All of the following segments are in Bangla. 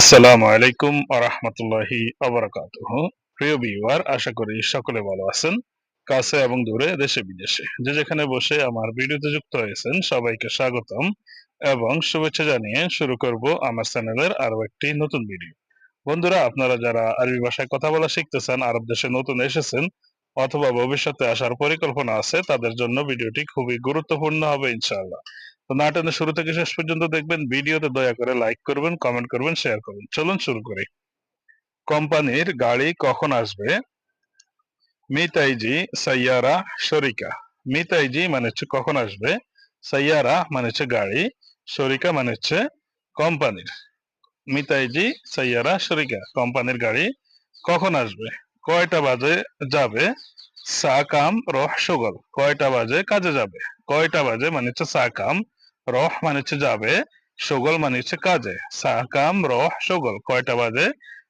আসসালামু আলাইকুম আরহামতুল্লাহি আবরাকাতুহ প্রিয় ভিউয়ার, আশা করি সকলে ভালো আছেন, কাছে এবং দূরে, দেশে বিদেশে। যে যেখানে বসে আমার ভিডিওতে যুক্ত হয়েছেন, সবাইকে স্বাগতম এবং শুভেচ্ছা জানিয়ে শুরু করব আমার চ্যানেলের আরও একটি নতুন ভিডিও। বন্ধুরা, আপনারা যারা আরবি ভাষায় কথা বলা শিখতেছেন, আরব দেশে নতুন এসেছেন অথবা ভবিষ্যতে আসার পরিকল্পনা আছে, তাদের জন্য ভিডিওটি খুবই গুরুত্বপূর্ণ হবে, ইনশাআল্লাহ। তো না শুরু থেকে শেষ পর্যন্ত দেখবেন ভিডিওতে দয়া করে লাইক করবেন কমেন্ট করবেন শেয়ার করবেন। চলুন শুরু করি। কোম্পানির গাড়ি কখন আসবে? মিতাইজি সাইয়ারা শরিকা। মিতাইজি মানে হচ্ছে কখন আসবে? সাইয়ারা মানে হচ্ছে গাড়ি, শরিকা মানে হচ্ছে কোম্পানির। মিতাইজি সাইয়ারা শরিকা, কোম্পানির গাড়ি কখন আসবে? কয়টা বাজে যাবে? সা কাম রহ সগল কয়টা বাজে? কাজে যাবে। কয়টা বাজে? মানে হচ্ছে সা কাম রহ মানে হচ্ছে যাবে, সগল মানে হচ্ছে কাজে। সা কাম রহ, সগল, কয়টা বাজে?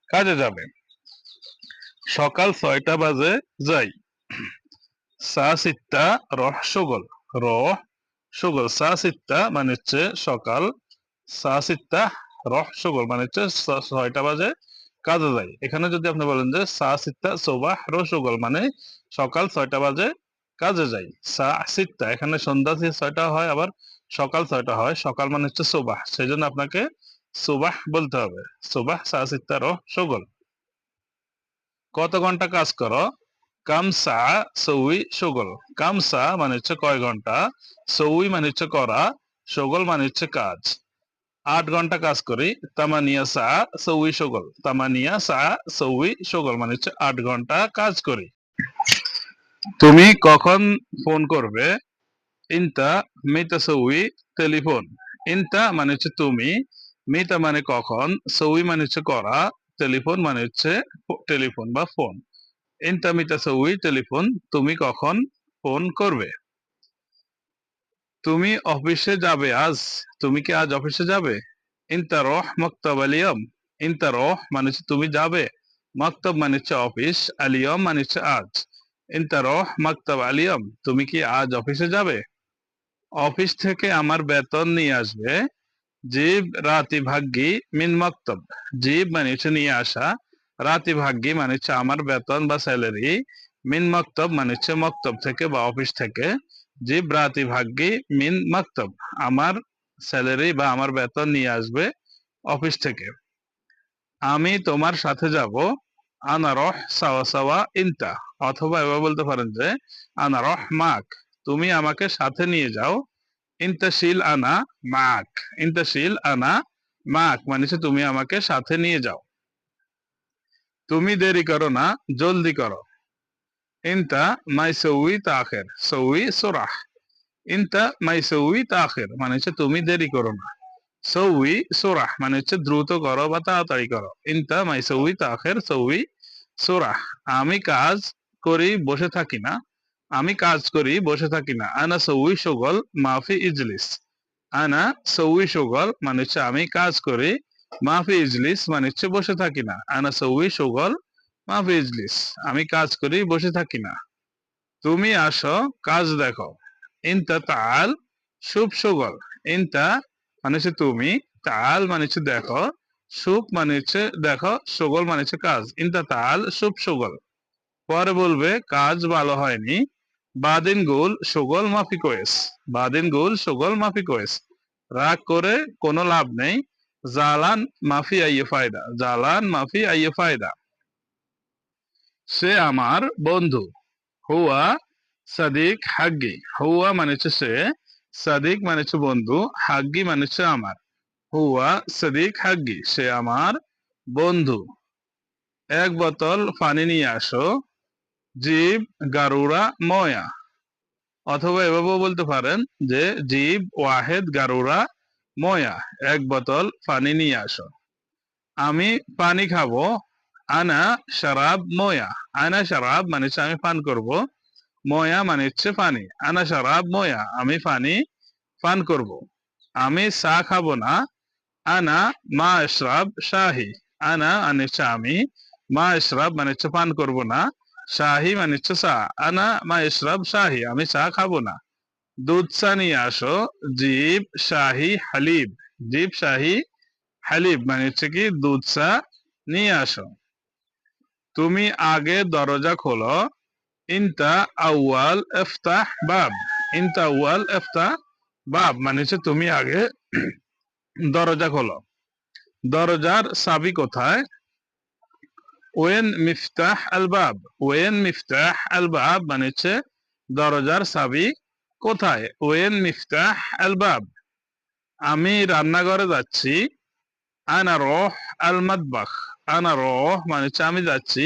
কাজে যাবে। সকাল ছয়টা বাজে, যাই। সা, সিত্তা, রহ, সগল। রহ, সগল, সা, সিত্তা মানে হচ্ছে সকাল। সা, সিত্তা, রহ, সগল মানে হচ্ছে ছয়টা বাজে, কাজে যাই। এখানে যদি আপনি বলেন যে সা, সিত্তা, সোবাহ রসগোল মানে সকাল ছয়টা বাজে কাজে যাই। সা সিত্তা এখানে সন্ধ্যা ছয়টা হয়, আবার সকাল ছয়টা হয়। সকাল মানে হচ্ছে সোবাহ। সেই জন্য আপনাকে সুবাহ বলতে হবে। সুবাহ, সা সিত্তা রসগোল কত ঘণ্টা কাজ করো? কামসা সৌই, সগল। কাম, সা মানে হচ্ছে কয় ঘণ্টা? সৌই মানে হচ্ছে করা। সগল মানে হচ্ছে কাজ। আট ঘণ্টা কাজ করি। তামানিয়া, সা, সৌই, সগল। তামানিয়া, সা, সৌই, সগল মানে হচ্ছে আট ঘণ্টা কাজ করি। তুমি কখন ফোন করবে? ইনতা মিতা সৌই টেলিফোন। ইনতা মানে হচ্ছে তুমি, মিতা মানে কখন, সৌই মানে হচ্ছে করা, টেলিফোন মানে হচ্ছে টেলিফোন বা ফোন। ইনতা মিতা সৌই টেলিফোন, তুমি কখন ফোন করবে? তুমি অফিসে যাবে আজ? তুমি কি আজ অফিসে যাবে? ইনতা রহ মক্তব আলিয়ম। ইনতা রহ মানে হচ্ছে তুমি যাবে। মক্তব মানে হচ্ছে অফিস, আলিয়ম মানে হচ্ছে আজ। ইনতা রহ মক্তব আলিয়ম, তুমি কি আজ অফিসে যাবে? অফিস থেকে আমার বেতন নিয়ে আসবে, জীব রাতি ভাগ্যি মিন মক্তব। জীব মানে হচ্ছে নিয়ে আসা, রাতি ভাগ্যি মানে হচ্ছে আমার বেতন বা স্যালারি, মিন মক্তব মানে হচ্ছে মক্তব থেকে বা অফিস থেকে, জীব রাতি ভাগ্যি মিন মক্তব। আমার স্যালারি বা আমার বেতন নিয়ে আসবে অফিস থেকে। আমি তোমার সাথে যাব আনারহ সাওয়া সাওয়া ইনতা। অথবা এবার বলতে পারেন যে আনারহ মাক, তুমি আমাকে সাথে নিয়ে যাও। ইন্তাশিল আনা মাক ইন্তাশিল আনা মাক মানে তুমি আমাকে সাথে নিয়ে যাও। তুমি দেরি করো না, জলদি করো। ইনতা মাই সৌই তাখের, সৌই সোরাহ। ইনতা মাই সৌই তাখের মানে হচ্ছে তুমি দেরি করো না। সৌই সোরাহ মানে হচ্ছে দ্রুত করো বা তাড়াতাড়ি করো। ইনতা মাই সৌই তাখের, সৌই সোরাহ আমি কাজ করি, বসে থাকি না। আমি কাজ করি, বসে থাকি না। আনা সৌই সগল মাফি ইজলিস। আনা সৌই সগল মানে হচ্ছে আমি কাজ করি, মাফি ইজলিস মানে হচ্ছে বসে থাকি না। আনা সৌই সগল মাফি ইজলিস, আমি কাজ করি, বসে থাকি না। তুমি আসো, কাজ দেখো। ইনতা তাল শুভ সগল। ইনতা মানে হচ্ছে তুমি তাল মানে হচ্ছে দেখো। শুভ মানে হচ্ছে দেখো, সগল মানে হচ্ছে কাজ। ইনতা তাল শুভ সগল। পরে বলবে, কাজ ভালো হয়নি। বাদিন গোল, সগল মাফি কোয়েস বাদিন গোল, সগল মাফি কোয়েস রাগ করে কোনো লাভ নেই। জালান মাফি আইয়ে ফায়দা। জালান মাফি আইয়ে ফায়দা। সে আমার বন্ধু। হুয়া সাদিক হাগ্গি। হুয়া মানে হচ্ছে সে, সাদিক মানে হচ্ছে বন্ধু, হাগ্গি মানে হচ্ছে আমার। হুয়া সাদিক হাগ্গি, সে আমার বন্ধু। এক বোতল পানি নিয়ে আসো, জীব গারুরা ময়া। অথবা এভাবেও বলতে পারেন যে, জীব ওয়াহেদ গারুরা ময়া, এক বোতল পানি নিয়ে আসো। আমি পানি খাব, আনা শারাব ময়া। আনা শারাব মানে আমি পান করব, ময়া মানে হচ্ছে পানি। আনা শারাব ময়া, আমি পানি পান করব। আমি চা খাব না আনা মা ইশরাব শাহি। আনা মানে আমি মা ইশরাব মানে হচ্ছে পান করব না। শাহি মানে হচ্ছে চা। আনা মা ইশরাব শাহি, আমি চা খাব না। দুধ চা নিয়ে আসো। জীব শাহি হালিব। জীব শাহি হালিব মানে হচ্ছে কি দুধ চা নিয়ে আসো। তুমি আগে দরজা খোলো। ইনতা আউয়াল ইফতাহ বাব। ইনতা আউয়াল ইফতাহ বাব মানে হচ্ছে তুমি আগে দরজা খোলো। দরজার চাবি কোথায়? ওয়েন মিফতাহ আল বাব ওয়েন মিফতাহ আল বাব মানে হচ্ছে দরজার চাবি কোথায়? ওয়েন মিফতাহ আল বাব আমি রান্নাঘরে যাচ্ছি। আনা রহ আল মাদবাখ আনা রহ মানে হচ্ছে আমি যাচ্ছি।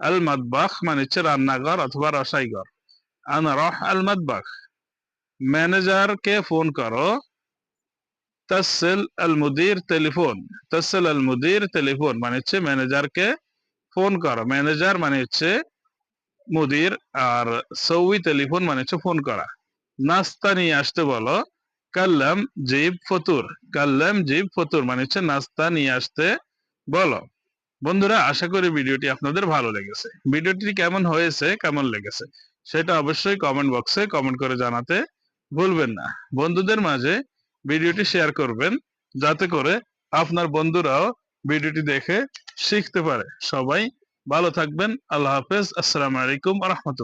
আল মাদবাখ মানে হচ্ছে রান্নাঘর অথবা রসাইঘর। আনা রহ আল ম্যানেজারকে ফোন করো। তাসেল আল মুদির টেলিফোন। তাসেল আল মুদির টেলিফোন মানে হচ্ছে ম্যানেজারকে ফোন করা। ম্যানেজার মানে হচ্ছে মুদির আর সৌই টেলিফোন মানে হচ্ছে ফোন করা। নাস্তা নিয়ে আসতে বলো। কাল্লাম জিব ফতুর। কাল্লাম জিব ফতুর মানে হচ্ছে নাস্তা নিয়ে আসতে বলো। বন্ধুরা, আশা করি ভিডিওটি আপনাদের ভালো লেগেছে। ভিডিওটি কেমন হয়েছে, কেমন লেগেছে, সেটা অবশ্যই কমেন্ট বক্সে কমেন্ট করে জানাতে ভুলবেন না। বন্ধুদের মাঝে ভিডিওটি শেয়ার করবেন, যাতে করে আপনার বন্ধুরাও ভিডিওটি দেখে শিখতে পারে। সবাই ভালো থাকবেন, আল্লাহ হাফেজ, আসসালামু আলাইকুম রহমতুল্লাহ।